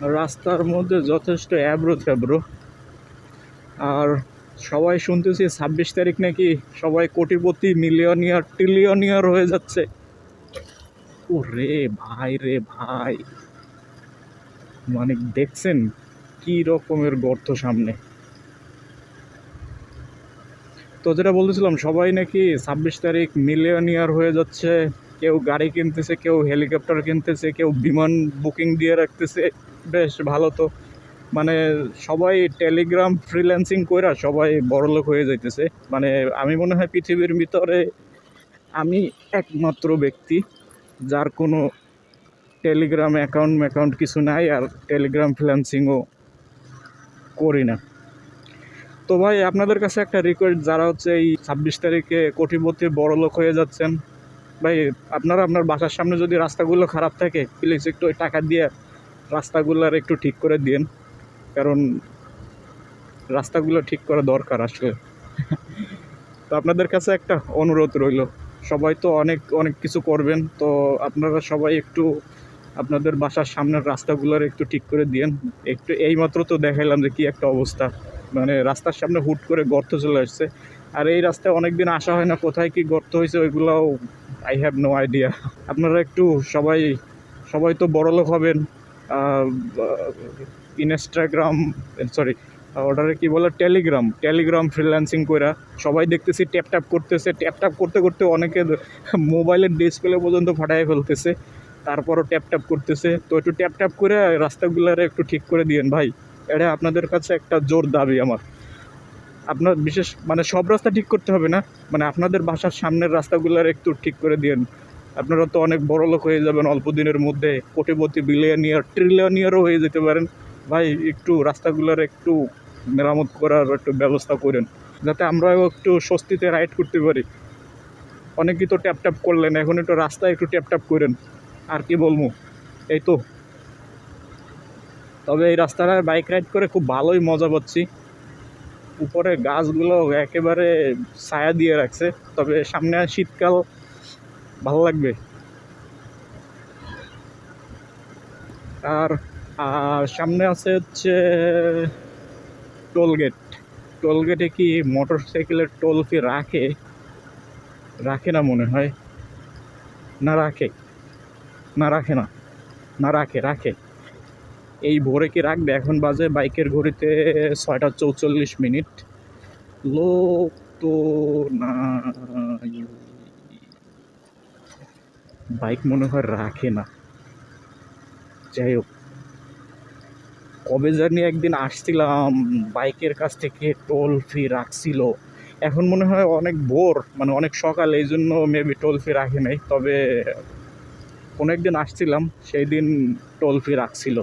রাস্তার মধ্যে যথেষ্ট অ্যাব্রো থ্যাব্রো আর সবাই শুনতেছি ছাব্বিশ তারিখ নাকি সবাই কোটিপতি মিলিয়নিয়ার, ট্রিলিয়নিয়ার হয়ে যাচ্ছে। ও রে ভাই রে ভাই। মানে দেখছেন কি রকমের গর্ত সামনে? তো যেটা বলতেছিলাম, সবাই নাকি ছাব্বিশ তারিখ মিলিয়নিয়ার হয়ে যাচ্ছে। কেউ গাড়ি কিনতেছে, কেউ হেলিকপ্টার কিনতেছে, কেউ বিমান বুকিং দিয়ে রাখতেছে। বেশ ভালো তো। মানে সবাই টেলিগ্রাম ফ্রিল্যান্সিং কইরা সবাই বড়লোক হয়ে যাইতেছে। মানে আমি মনে হয় পৃথিবীর ভিতরে আমি একমাত্র ব্যক্তি যার কোনো টেলিগ্রাম অ্যাকাউন্ট ম্যাকাউন্ট কিছু নাই আর টেলিগ্রাম ফ্রিল্যান্সিংও করি না। তো ভাই, আপনাদের কাছে একটা রিকোয়েস্ট যারা হচ্ছে এই ছাব্বিশ তারিখে কোটিপতি বড় লোক হয়ে যাচ্ছেন, ভাই, আপনারা আপনার বাসার সামনে যদি রাস্তাগুলো খারাপ থাকে প্লিজ একটু টাকা দিয়ে রাস্তাগুলোর একটু ঠিক করে দিন কারণ রাস্তাগুলো ঠিক করা দরকার আসলে। তো আপনাদের কাছে একটা অনুরোধ রইল, সবাই তো অনেক অনেক কিছু করবেন, তো আপনারা সবাই একটু আপনাদের বাসার সামনের রাস্তাগুলোর একটু ঠিক করে দিয়েন। একটু এইমাত্র তো দেখাইলাম যে কি একটা অবস্থা মানে রাস্তার সামনে হুট করে গর্ত চলে আসছে। আর এই রাস্তায় অনেক দিন আসা হয় না, কোথায় কি গর্ত হয়েছে ওইগুলোও আই হ্যাভ নো আইডিয়া আপনারা একটু সবাই সবাই তো বড়লোক হবেন ইনস্টাগ্রাম সরি অর্ডারে কি বলে, টেলিগ্রাম টেলিগ্রাম ফ্রিল্যান্সিং কইরা সবাই দেখতেছি ট্যাপ ট্যাপ করতেছে ট্যাপ ট্যাপ করতে করতে অনেকে মোবাইলের ডিসপ্লে পর্যন্ত ফাটাই ফেলতেছে, তারপরও ট্যাপ ট্যাপ করতেছে। তো একটু ট্যাপ ট্যাপ করে রাস্তাগুলার একটু ঠিক করে দিয়েন ভাই, এটা আপনাদের কাছে একটা জোর দাবি আমার। আপনার বিশেষ মানে সব রাস্তা ঠিক করতে হবে না মানে আপনাদের বাসার সামনের রাস্তাগুলার একটু ঠিক করে দিয়েন। আপনারা তো অনেক বড় লোক হয়ে যাবেন অল্প দিনের মধ্যে, কোটিপতি বিলিয়নিয়ার ট্রিলিয়নিয়ারও হয়ে যেতে পারেন। ভাই, একটু রাস্তাগুলোর একটু মেরামত করার একটু ব্যবস্থা করেন, যাতে আমরাও একটু স্বস্তিতে রাইড করতে পারি। অনেকেই তো ট্যাপ ট্যাপ করলেন, এখন একটু রাস্তায় একটু ট্যাপ ট্যাপ করেন। আর কি বলব? এই তো। তবে এই রাস্তাটায় বাইক রাইড করে খুব ভালোই মজা পাচ্ছি। উপরে গাছগুলো একেবারে ছায়া দিয়ে রাখছে, তবে সামনে শীতকাল ভালো লাগবে? আর আর সামনে আছে হচ্ছে টোলগেট টোলগেটে কি মোটর সাইকেলের টোল ফি রাখে? রাখে না মনে হয়। না রাখে। না রাখে না। না রাখে রাখে। এই ভোরে কি রাখবে? এখন বাজে বাইকের ঘড়িতে ছয়টা চৌচল্লিশ মিনিট। লোক তো না বাইক মনে হয় রাখে না। যাই হোক কবে জানি একদিন আসছিলাম, বাইকের কাছ থেকে টোল ফি রাখছিল। এখন মনে হয় অনেক ভোর মানে অনেক সকাল, এই জন্য মেবি টোল ফি রাখে নাই। তবে কোনো একদিন আসছিলাম, সেই দিন টোল ফি রাখছিল।